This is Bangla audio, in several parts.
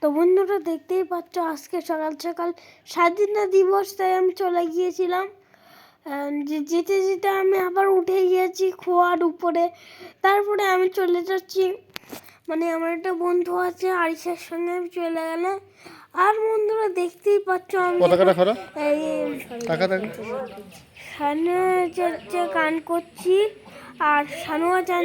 তো বন্ধুরা দেখতেই পাচ্ছ আজকে সকাল সকাল স্বাধীনতা দিবস তাই আমি চলে গিয়েছিলাম। যেতে যেতে আমি আবার উঠে গিয়েছি খোয়ার উপরে। তারপরে আমি চলে যাচ্ছি। মানে আমার একটা বন্ধু আছে আরিসের সঙ্গে আমি চলে গেলাম। আর বন্ধুরা দেখতেই পাচ্ছ আমি সানু গান করছি। আর সানুয়া চান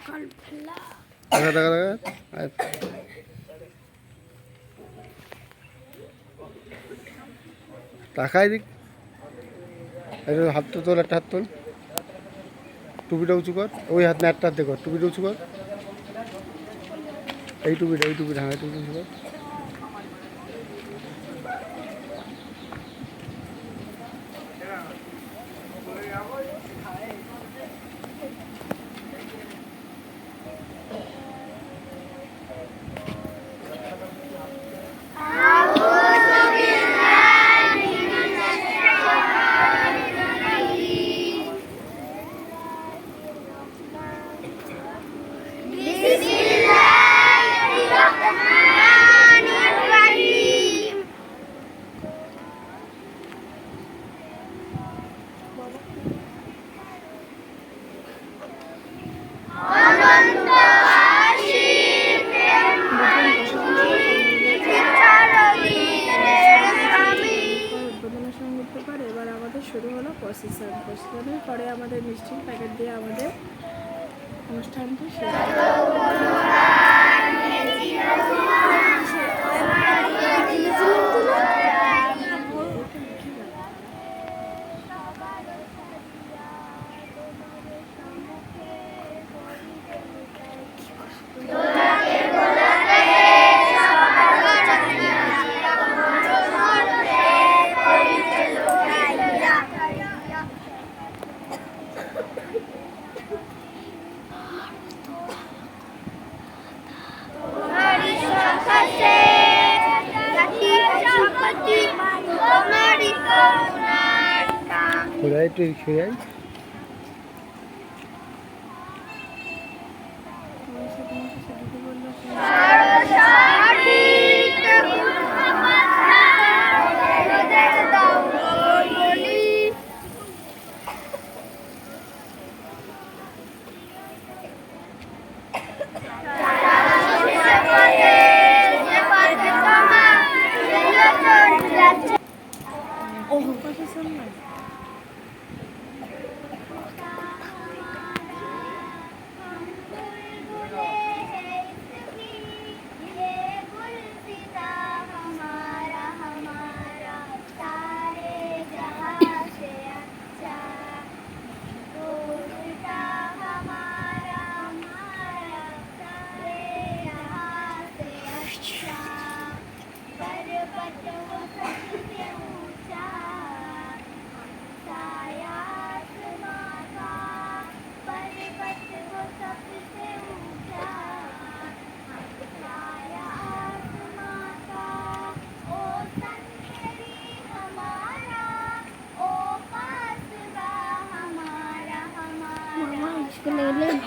সকাল বেলা টাকা টাকা টাকা আর টাকাই দিক হাত তো তোল একটা হাত তোল টুপিটা উঁচু কর ওই হাত না একটা হাত দেখ টুপিটা উঁচু কর এই টুপিটা এই টুপিটা হ্যাঁ টুপিটা উঁচু কর উদ্বোধনের সঙ্গে উঠতে পারে এবার আমাদের হলো প্রসেসন প্রসেসনের পরে আমাদের মিষ্টির প্যাকেট দিয়ে আমাদের অনুষ্ঠানটি শেষ। একটু রেখে যাই Oh, what is on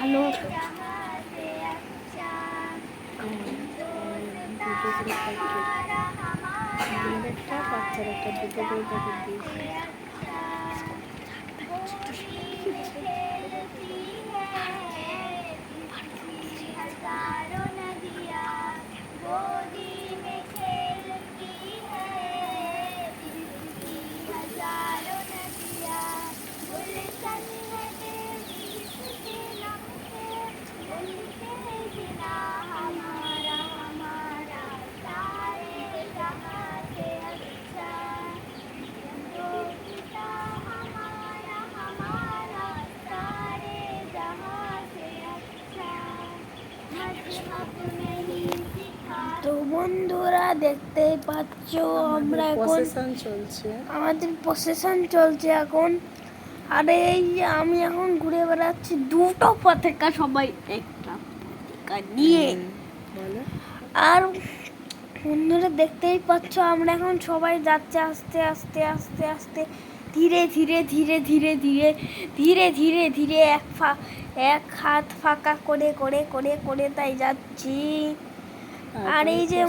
ভালো একটা বাচ্চার একটা দুটো করে প্যাকেট দিয়েছি দেখতেই পাচ্ছ আমরা এখন চলছে। আমাদের প্রসেশন চলছে এখন। আর এই যে আমি এখন ঘুরে বেড়াচ্ছি দুটো পতাকা সবাই একটা পতাকা নিয়ে। আর বন্ধুরা দেখতেই পাচ্ছ আমরা এখন সবাই যাচ্ছে আস্তে আস্তে আস্তে আস্তে। ধীরে ধীরে ধীরে ধীরে ধীরে ধীরে ধীরে ধীরে এক ফা এক হাত ফাঁকা করে করে করে করে তাই যাচ্ছি। আর এই যে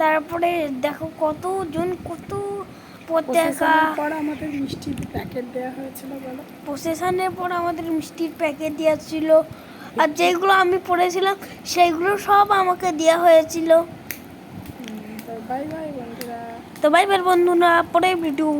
তারপরে দেখো কতজন কত পতাকা পর আমাদের মিষ্টির প্যাকেট দেওয়া হয়েছিল বলো। প্রসেশনের পর আমাদের মিষ্টির প্যাকেট দেওয়া ছিল। আর যেগুলো আমি পড়েছিলাম সেগুলো সব আমাকে দেওয়া হয়েছিল। তো বাই বাই বন্ধুরা। তো বাই বাই বন্ধুরা পরে ভিডিও